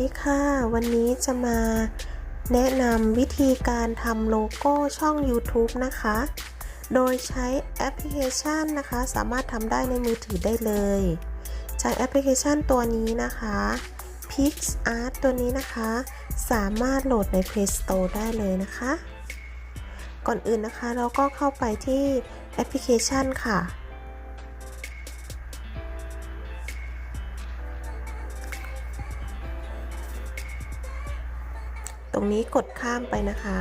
ดีค่ะ วันนี้จะมาแนะนำวิธีการทำโลโก้ช่อง YouTube นะคะ โดยใช้แอปพลิเคชันนะคะ สามารถทำได้ในมือถือได้เลย ใช้แอปพลิเคชันตัวนี้นะคะ PixArt ตัวนี้นะคะ สามารถโหลดใน Play Store ได้เลยนะคะ ก่อนอื่นนะคะเราก็เข้าไปที่แอปพลิเคชันค่ะ ตรงนี้กดข้ามไปนะคะ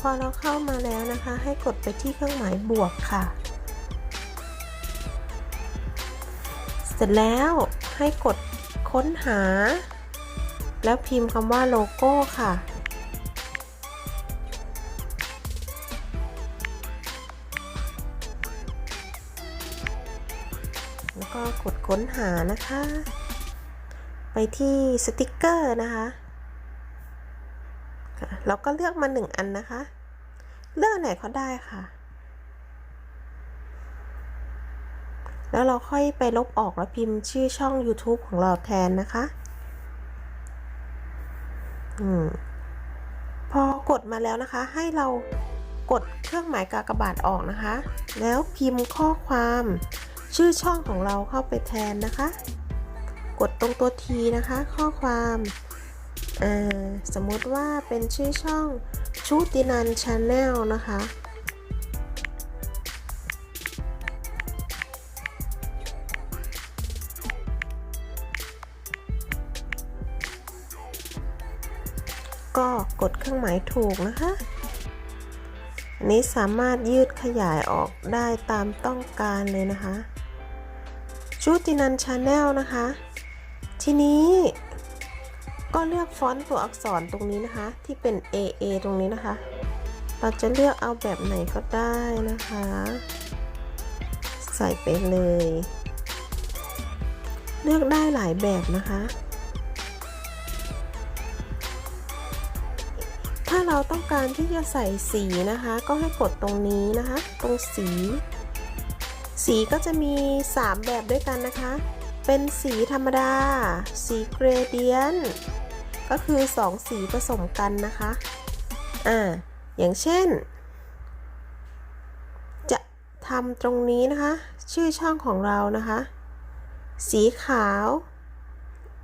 พอเราเข้ามาแล้วนะคะ ให้กดไปที่เครื่องหมายบวกค่ะ เสร็จแล้วให้กดค้นหา แล้วพิมพ์คำว่าโลโก้ค่ะ ดค้นหานะคะ ไปที่สติกเกอร์นะคะเราก็เลือกมาหนึ่งอันนะคะ เลือกไหนก็ได้ค่ะ แล้วเราค่อยไปลบออกแล้วพิมพ์ชื่อช่อง YouTube ของเราแทนนะคะอมพอกดมาแล้วนะคะ ให้เรากดเครื่องหมายกากบาทออกนะคะ แล้วพิมพ์ข้อความ ชื่อช่องของเราเข้าไปแทนนะคะ กดตรงตัวทีนะคะ ข้อความสมมติว่าเป็นชื่อช่องชูตินันชาแนลนะคะ ก็กดเครื่องหมายถูกนะคะ อันนี้สามารถยืดขยายออกได้ตามต้องการเลยนะคะ ชูตินันชาแนลนะคะ ทีนี้ก็เลือกฟอนต์ตัวอักษรตรงนี้นะคะ ที่เป็น AA ตรงนี้นะคะ เราจะเลือกเอาแบบไหนก็ได้นะคะ ใส่ไปเลย เลือกได้หลายแบบนะคะ ถ้าเราต้องการที่จะใส่สีนะคะ ก็ให้กดตรงนี้นะคะ ตรงสี สีก็จะมี 3 แบบด้วยกันนะคะ เป็นสีธรรมดา สีเกรเดียนก็คือ 2 สีผสมกันนะคะ อ่า อย่างเช่น จะทำตรงนี้นะคะ ชื่อช่องของเรานะคะ สีขาว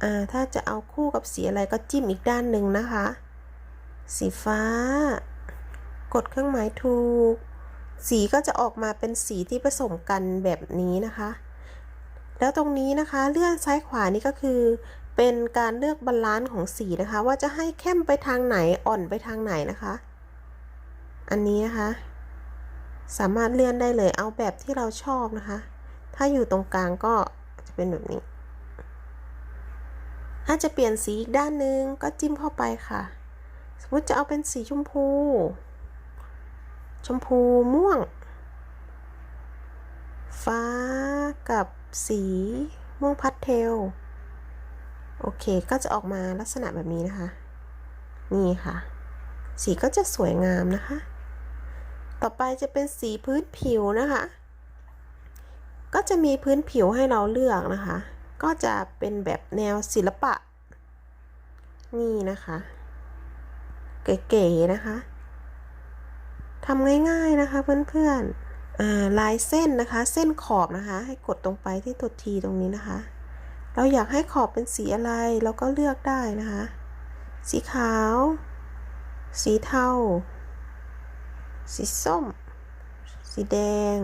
อ่า ถ้าจะเอาคู่กับสีอะไรก็จิ้มอีกด้านหนึ่งนะคะ สีฟ้า กดเครื่องหมายถูก สีก็จะออกมาเป็นสีที่ผสมกันแบบนี้นะคะ แล้วตรงนี้นะคะเลื่อนซ้ายขวานี่ก็คือ เป็นการเลือกบาลานซ์ของสีนะคะ ว่าจะให้เข้มไปทางไหนอ่อนไปทางไหนนะคะ อันนี้นะคะ สามารถเลื่อนได้เลยเอาแบบที่เราชอบนะคะ ถ้าอยู่ตรงกลางก็จะเป็นแบบนี้ถ้าจะเปลี่ยนสีอีกด้านนึงก็จิ้มเข้าไปค่ะ สมมติจะเอาเป็นสีชมพู ชมพูม่วง ฟ้ากับสีม่วงพัดเทล โอเคก็จะออกมาลักษณะแบบนี้นะคะ นี่ค่ะ สีก็จะสวยงามนะคะ ต่อไปจะเป็นสีพื้นผิวนะคะ ก็จะมีพื้นผิวให้เราเลือกนะคะ ก็จะเป็นแบบแนวศิลปะ นี่นะคะ เก๋ๆนะคะ ทำง่ายๆนะคะเพื่อนๆลายเส้นนะคะ เส้นขอบนะคะ ให้กดตรงไปที่ตัวทีตรงนี้นะคะ เราอยากให้ขอบเป็นสีอะไรเราก็เลือกได้นะคะ สีขาว สีเทา สีส้ม สีแดง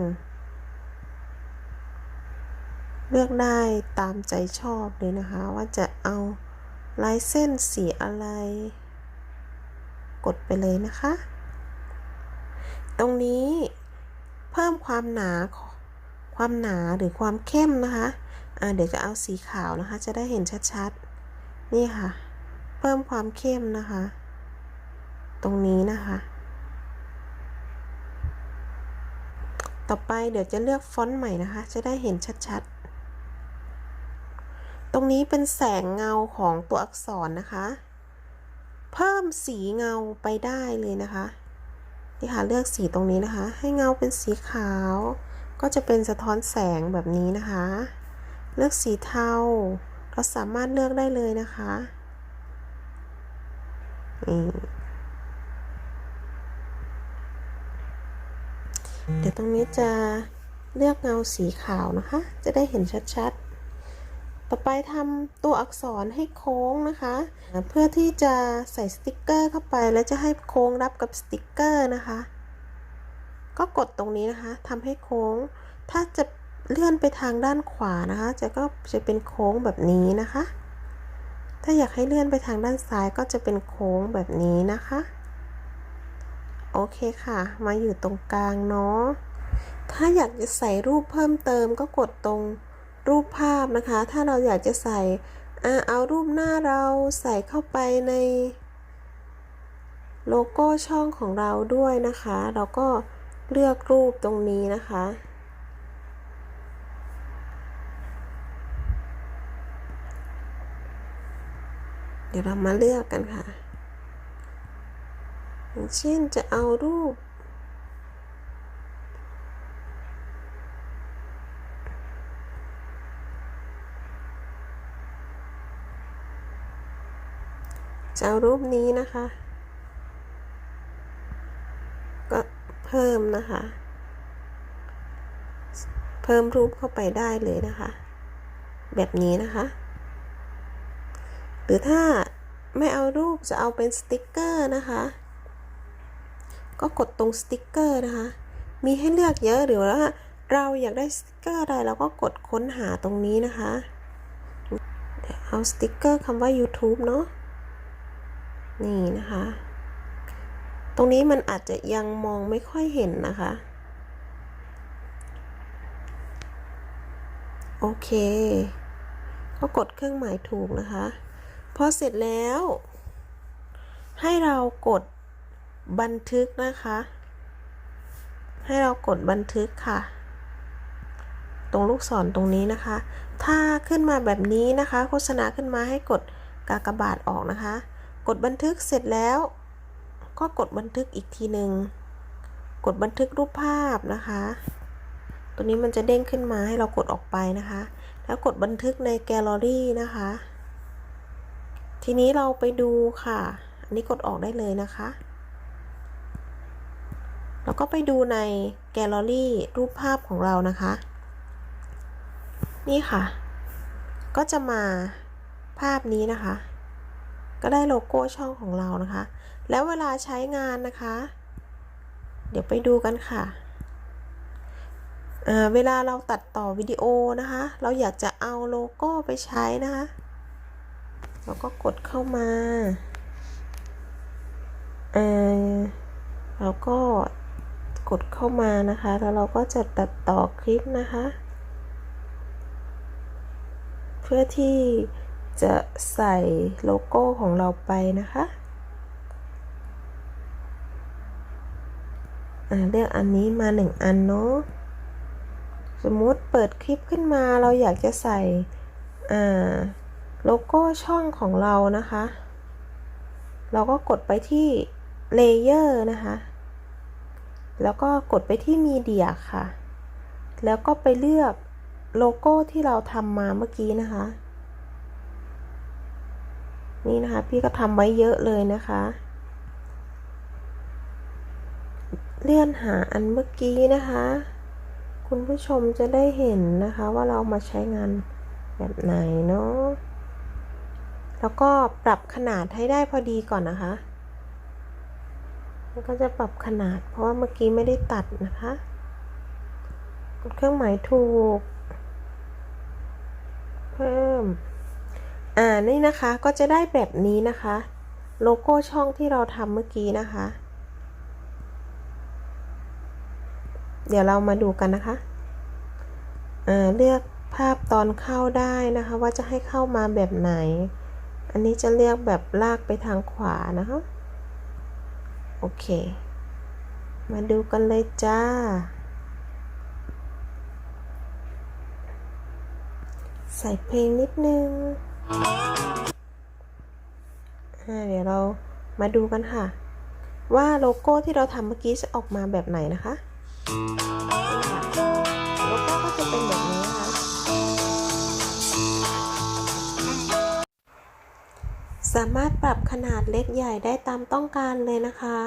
เลือกได้ตามใจชอบเลยนะคะ ว่าจะเอาลายเส้นสีอะไร กดไปเลยนะคะ ตรงนี้เพิ่มความหนาความหนาหรือความเข้มนะคะะเดี๋ยวจะเอาสีขาวนะคะ จะได้เห็นชัดๆ นี่ค่ะ เพิ่มความเข้มนะคะ ตรงนี้นะคะ ต่อไปเดี๋ยวจะเลือกฟอนต์ใหม่นะคะ จะได้เห็นชัดๆ ตรงนี้เป็นแสงเงาของตัวอักษรนะคะ เพิ่มสีเงาไปได้เลยนะคะ นี่ค่ะเลือกสีตรงนี้นะคะ ให้เงาเป็นสีขาว ก็จะเป็นสะท้อนแสงแบบนี้นะคะ เลือกสีเทาเราสามารถเลือกได้เลยนะคะนี่เดี๋ยวตรงนี้จะเลือกเงาสีขาวนะคะ จะได้เห็นชัดๆ ต่อไปทำตัวอักษรให้โค้งนะคะ เพื่อที่จะใส่สติกเกอร์เข้าไป แล้วจะให้โค้งรับกับสติกเกอร์นะคะ ก็กดตรงนี้นะคะทำให้โค้ง ถ้าจะเลื่อนไปทางด้านขวานะคะ จะก็จะเป็นโค้งแบบนี้นะคะ ถ้าอยากให้เลื่อนไปทางด้านซ้ายก็จะเป็นโค้งแบบนี้นะคะ โอเคค่ะ มาอยู่ตรงกลางเนาะ ถ้าอยากจะใส่รูปเพิ่มเติมก็กดตรง รูปภาพนะคะ ถ้าเราอยากจะใส่เอารูปหน้าเราใส่เข้าไปในโลโก้ช่องของเราด้วยนะคะ เราก็เลือกรูปตรงนี้นะคะ เดี๋ยวเรามาเลือกกันค่ะอย่างเช่นจะเอารูป จะเอารูปนี้นะคะ ก็เพิ่มนะคะ เพิ่มรูปเข้าไปได้เลยนะคะ แบบนี้นะคะ หรือถ้าไม่เอารูปจะเอาเป็นสติกเกอร์นะคะ ก็กดตรงสติกเกอร์นะคะ มีให้เลือกเยอะหรือว่าเราอยากได้สติกเกอร์อะไรเราก็กดค้นหาตรงนี้นะคะเดี๋ยวเอาสติกเกอร์คำว่า YouTube เนาะ นี่นะคะ ตรงนี้มันอาจจะยังมองไม่ค่อยเห็นนะคะ โอเค ก็กดเครื่องหมายถูกนะคะ พอเสร็จแล้ว ให้เรากดบันทึกนะคะ ให้เรากดบันทึกค่ะ ตรงลูกศรตรงนี้นะคะ ถ้าขึ้นมาแบบนี้นะคะ โฆษณาขึ้นมาให้กดกากบาทออกนะคะ กดบันทึกเสร็จแล้ว ก็กดบันทึกอีกทีหนึ่งกดบันทึกรูปภาพนะคะ ตัวนี้มันจะเด้งขึ้นมาให้เรากดออกไปนะคะ แล้วกดบันทึกในแกลเลอรี่นะคะ ทีนี้เราไปดูค่ะ อันนี้กดออกได้เลยนะคะ แล้วก็ไปดูในแกลเลอรี่รูปภาพของเรานะคะ นี่ค่ะ ก็จะมาภาพนี้นะคะ ก็ได้โลโก้ช่องของเรานะคะ แล้วเวลาใช้งานนะคะ เดี๋ยวไปดูกันค่ะเวลาเราตัดต่อวิดีโอนะคะ เราอยากจะเอาโลโก้ไปใช้นะคะ เราก็กดเข้ามาเออเราก็กดเข้ามานะคะ แล้วเราก็จะตัดต่อคลิปนะคะ เพื่อที่ จะใส่โลโก้ของเราไปนะคะเลือกอันนี้มาหนึ่งอันเนาะสมมุติเปิดคลิปขึ้นมาเราอยากจะใส่โลโก้ช่องของเรานะคะ เราก็กดไปที่เลเยอร์นะคะ แล้วก็กดไปที่มีเดียค่ะ แล้วก็ไปเลือกโลโก้ที่เราทำมาเมื่อกี้นะคะ นี่นะคะ พี่ก็ทำไว้เยอะเลยนะคะ เลื่อนหาอันเมื่อกี้นะคะ คุณผู้ชมจะได้เห็นนะคะว่าเรามาใช้งานแบบไหนเนาะแล้วก็ปรับขนาดให้ได้พอดีก่อนนะคะแล้วก็จะปรับขนาด เพราะว่าเมื่อกี้ไม่ได้ตัดนะคะ กดเครื่องหมายถูก เพิ่ม อ่านี่นะคะก็จะได้แบบนี้นะคะ โลโก้ช่องที่เราทำเมื่อกี้นะคะ เดี๋ยวเรามาดูกันนะคะอ่าเลือกภาพตอนเข้าได้นะคะ ว่าจะให้เข้ามาแบบไหน อันนี้จะเลือกแบบลากไปทางขวานะคะ โอเค มาดูกันเลยจ้าใส่เพลงนิดนึง เดี๋ยวเรามาดูกันค่ะ ว่าโลโก้ที่เราทำเมื่อกี้จะออกมาแบบไหนนะคะโลโก้ก็จะเป็นแบบนี้นะคะสามารถปรับขนาดเล็กใหญ่ได้ตามต้องการเลยนะคะ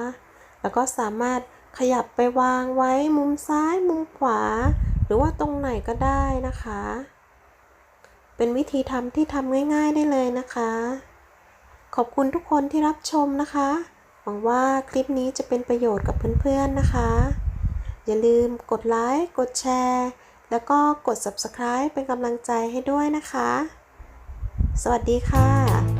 แล้วก็สามารถขยับไปวางไว้มุมซ้ายมุมขวา หรือว่าตรงไหนก็ได้นะคะ เป็นวิธีทำที่ทำง่าย ๆได้เลยนะคะ ขอบคุณทุกคนที่รับชมนะคะ หวังว่าคลิปนี้จะเป็นประโยชน์กับเพื่อนๆนะคะ อย่าลืมกดไลค์กดแชร์ แล้วก็กด subscribe เป็นกำลังใจให้ด้วยนะคะ สวัสดีค่ะ